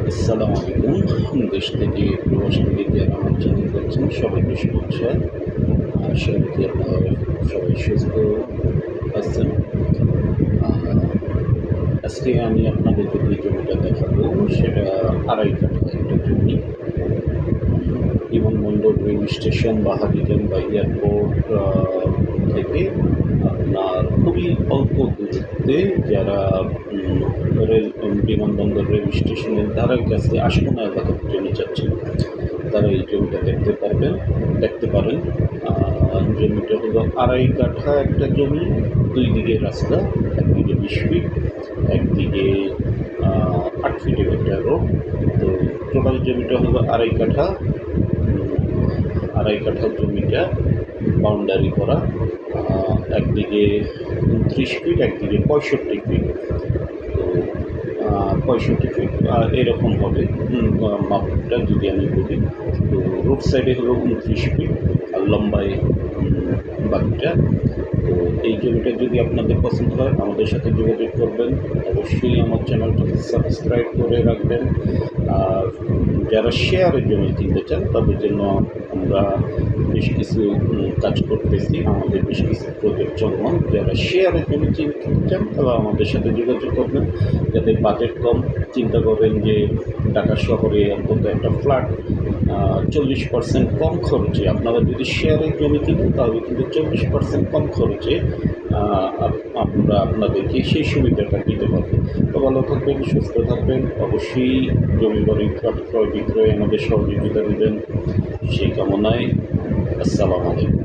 আসসালামু আলাইকুম। দেশ থেকে প্রবাস থেকে আমার চ্যানেল করছেন সবাইকে শুভেচ্ছা। আশা করি আপনারা সবাই সুস্থ আছেন। আজকে আমি আপনাদেরকে যে জমিটা দেখাবো, সেটা আড়াই কাঠা একটা জমি। বিমানবন্দর, রেল স্টেশন বা হাবিজান বা এয়ারপোর্ট থেকে আপনার খুবই অল্প দূরত্বে যারা রেল বিমানবন্দর রেল স্টেশনের ধারের কাছে আশকোনা এলাকার ট্রেনে যাচ্ছেন তারা এই জমিটা দেখতে পারবেন, দেখতে পারেন। জমিটা হলো আড়াই কাঠা একটা জমি, দুই দিকে রাস্তা, একদিকে বিশ ফিট একদিকে আট ফিটের একটা রোড তো টোটাল জমিটা হলো আড়াই কাঠা আড়াই কাঠা জমিটা বাউন্ডারি করা। একদিকে উনত্রিশ ফিট একদিকে পঁয়ষট্টি ফিট পঁয়ষট্টি ফিট আহ, এরকম হবে। মাপটা যদি আমি বলি তো রোড সাইডে হলো উনত্রিশ ফিট আর লম্বায় বাকিটা তো এই জমিটা যদি আপনাদের পছন্দ হয় আমাদের সাথে যোগাযোগ করবেন। অবশ্যই আমার চ্যানেলটাকে সাবস্ক্রাইব করে রাখবেন। আর যারা শেয়ারের জমি কিনতে চান তাদের জন্য আমরা বেশ কিছু কাজ করতেছি, আমাদের বেশ কিছু প্রজেক্ট চলমান। যারা শেয়ারের জন্য চিন্তা চান তারা আমাদের সাথে যোগাযোগ করবেন। যাদের বাজেট কম, চিন্তা করবেন যে ঢাকা শহরে অন্তত একটা ফ্ল্যাট চল্লিশ পার্সেন্ট কম খরচে। আপনারা যদি শেয়ারের জমি কিনেন, তাহলে কিন্তু চল্লিশ পার্সেন্ট কম খরচে আমরা আপনাদেরকে সেই সুবিধাটা দিতে পারব। তো ভালো থাকবেন, সুস্থ থাকবেন, অবশ্যই জমি বাড়ি ক্রয় ক্রয় বিক্রয় আমাদের সহযোগিতা দেবেন। সেই কামনায় আসসালামু আলাইকুম।